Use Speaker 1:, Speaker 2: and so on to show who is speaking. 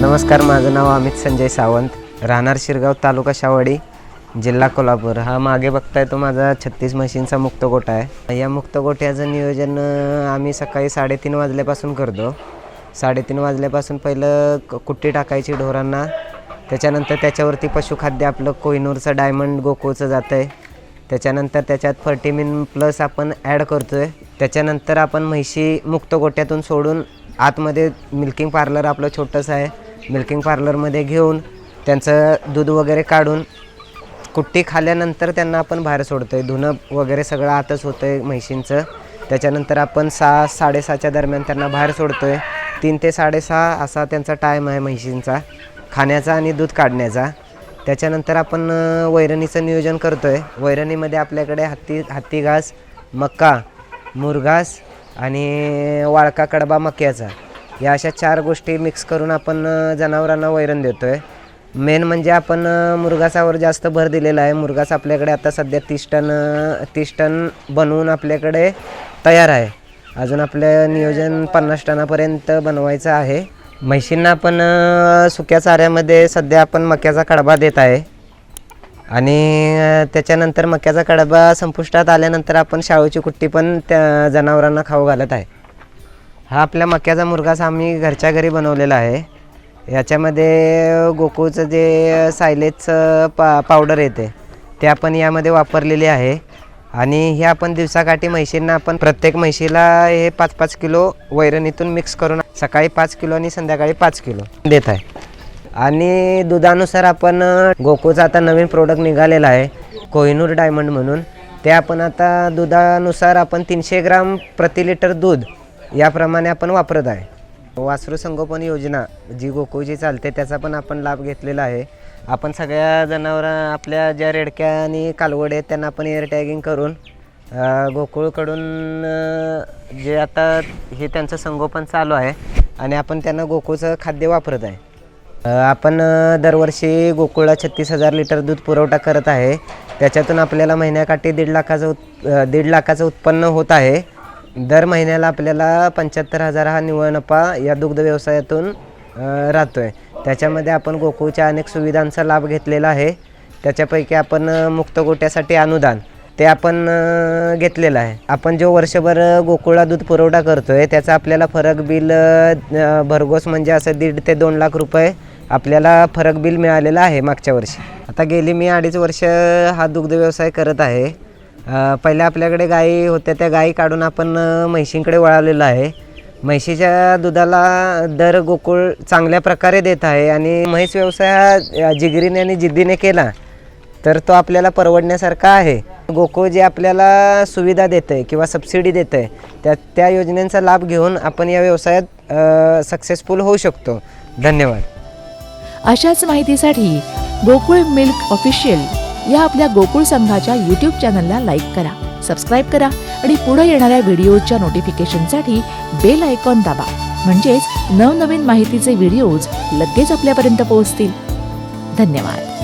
Speaker 1: नमस्कार माझं नाव अमित संजय सावंत राहणार शिरगाव तालुका शावडी जिल्हा कोल्हापूर. हा मागे बघताय तो माझा छत्तीस म्हशींचा मुक्त गोठा आहे. या मुक्त गोठ्याचं नियोजन आम्ही सकाळी साडेतीन वाजल्यापासून करतो. साडेतीन वाजल्यापासून पहिलं क- कुट्टी टाकायची ढोरांना. त्याच्यानंतर त्याच्यावरती पशुखाद्य आपलं कोहिनूरचं डायमंड गोकुळचं जातं आहे त्याच्यानंतर त्याच्यात फर्टिमिन प्लस आपण ॲड करतो आहे त्याच्यानंतर आपण म्हैशी मुक्त गोट्यातून सोडून आतमध्ये मिल्किंग पार्लर आपलं छोटंसं आहे. मिल्किंग पार्लरमध्ये घेऊन त्यांचं दूध वगैरे काढून कुट्टी खाल्यानंतर त्यांना आपण बाहेर सोडतो आहे धुणं वगैरे सगळं आतच होतं आहे म्हैशींचं. त्याच्यानंतर आपण सहा साडेसहाच्या दरम्यान त्यांना बाहेर सोडतो आहे तीन ते साडेसहा असा त्यांचा टाईम आहे म्हैशींचा. खाण्याचा आणि दूध काढण्याचा. त्याच्यानंतर आपण वैरणीचं नियोजन करतो आहे वैरणीमध्ये आपल्याकडे हत्ती हत्ती घास मका मुरघास आणि वाळका कडबा मक्याचा. या अशा चार गोष्टी मिक्स करून आपण जनावरांना वैरण देतो आहे मेन म्हणजे आपण मुरगासावर जास्त भर दिलेला आहे. मुरगास आपल्याकडे आता सध्या तीस टन तीस टन बनवून आपल्याकडे तयार आहे. अजून आपलं नियोजन पन्नास टनापर्यंत बनवायचं आहे. म्हैशींना आपण सुक्या चाऱ्यामध्ये सध्या आपण मक्याचा कडबा देत आहे. आणि त्याच्यानंतर मक्याचा कडबा संपुष्टात आल्यानंतर आपण शाळूची कुट्टी पण त्या जनावरांना खाऊ घालत आहे. हा आपल्या मक्याचा मुरगाच आम्ही घरच्या घरी बनवलेला आहे. याच्यामध्ये गोकुळचं जे सायलेजचं पा पावडर येते ते आपण यामध्ये वापरलेले आहे. आणि हे आपण दिवसाकाठी म्हैशींना आपण प्रत्येक म्हैशीला हे पाच पाच किलो वैरणीतून मिक्स करून सकाळी पाच किलो आणि संध्याकाळी पाच किलो देत आहे. आणि दुधानुसार आपण अ, गोकुळचा आता नवीन प्रोडक्ट निघालेला आहे कोहिनूर डायमंड म्हणून. ते आपण आता दुधानुसार आपण तीनशे ग्राम प्रति लिटर दूध याप्रमाणे आपण वापरत आहे. वासरू संगोपन योजना जी गोकुळची चालते त्याचा पण आपण लाभ घेतलेला आहे. आपण सगळ्या जनावर आपल्या ज्या रेडक्या आणि कालवड आहेत त्यांना आपण एअर टॅगिंग करून गोकुळकडून जे आता हे त्यांचं संगोपन चालू आहे आणि आपण त्यांना गोकुळचं खाद्य वापरत आहे. आपण दरवर्षी गोकुळला छत्तीस हजार लिटर दूध पुरवठा करत आहे. त्याच्यातून आपल्याला महिन्याकाठी दीड लाखाचं उत् दीड लाखाचं उत्पन्न होत आहे. दर महिन्याला आपल्याला पंच्याहत्तर हजार हा निव्वळ नफा या दुग्ध व्यवसायातून राहतो आहे त्याच्यामध्ये आपण गोकुळच्या अनेक सुविधांचा लाभ घेतलेला आहे. त्याच्यापैकी आपण मुक्त गोट्यासाठी अनुदान ते आपण घेतलेलं आहे. आपण जो वर्षभर अ, गोकुळला दूध पुरवठा करतो आहे त्याचा आपल्याला फरक बिल भरघोस म्हणजे असं दीड ते दोन लाख रुपये आपल्याला फरक बिल मिळालेलं आहे मागच्या वर्षी. आता गेली मी अडीच वर्ष हा दुग्ध व्यवसाय करत आहे. पहिल्या आपल्याकडे गायी होत्या त्या गायी काढून आपण म्हैशींकडे वळालेलो आहे. म्हैशीच्या दुधाला दर गोकुळ चांगल्या प्रकारे देत आहे आणि म्हैस व्यवसाय हा जिगिरीने जिगरीने आणि जिद्दीने केला तर तो आपल्याला परवडण्यासारखा आहे. गोकुळ जे आपल्याला सुविधा देतं आहे किंवा सबसिडी देतं आहे त्या त्या योजनेचा लाभ घेऊन आपण या व्यवसायात सक्सेसफुल होऊ शकतो. धन्यवाद.
Speaker 2: अशाच माहितीसाठी गोकुळ मिल्क ऑफिशियल या आपल्या गोकुळ संघाच्या यूट्यूब चॅनलला लाईक करा सबस्क्राईब करा आणि पुढे येणाऱ्या व्हिडिओच्या नोटिफिकेशनसाठी बेल आयकॉन दाबा. म्हणजेच नवनवीन माहितीचे व्हिडिओज लगेच आपल्यापर्यंत पोहोचतील. धन्यवाद.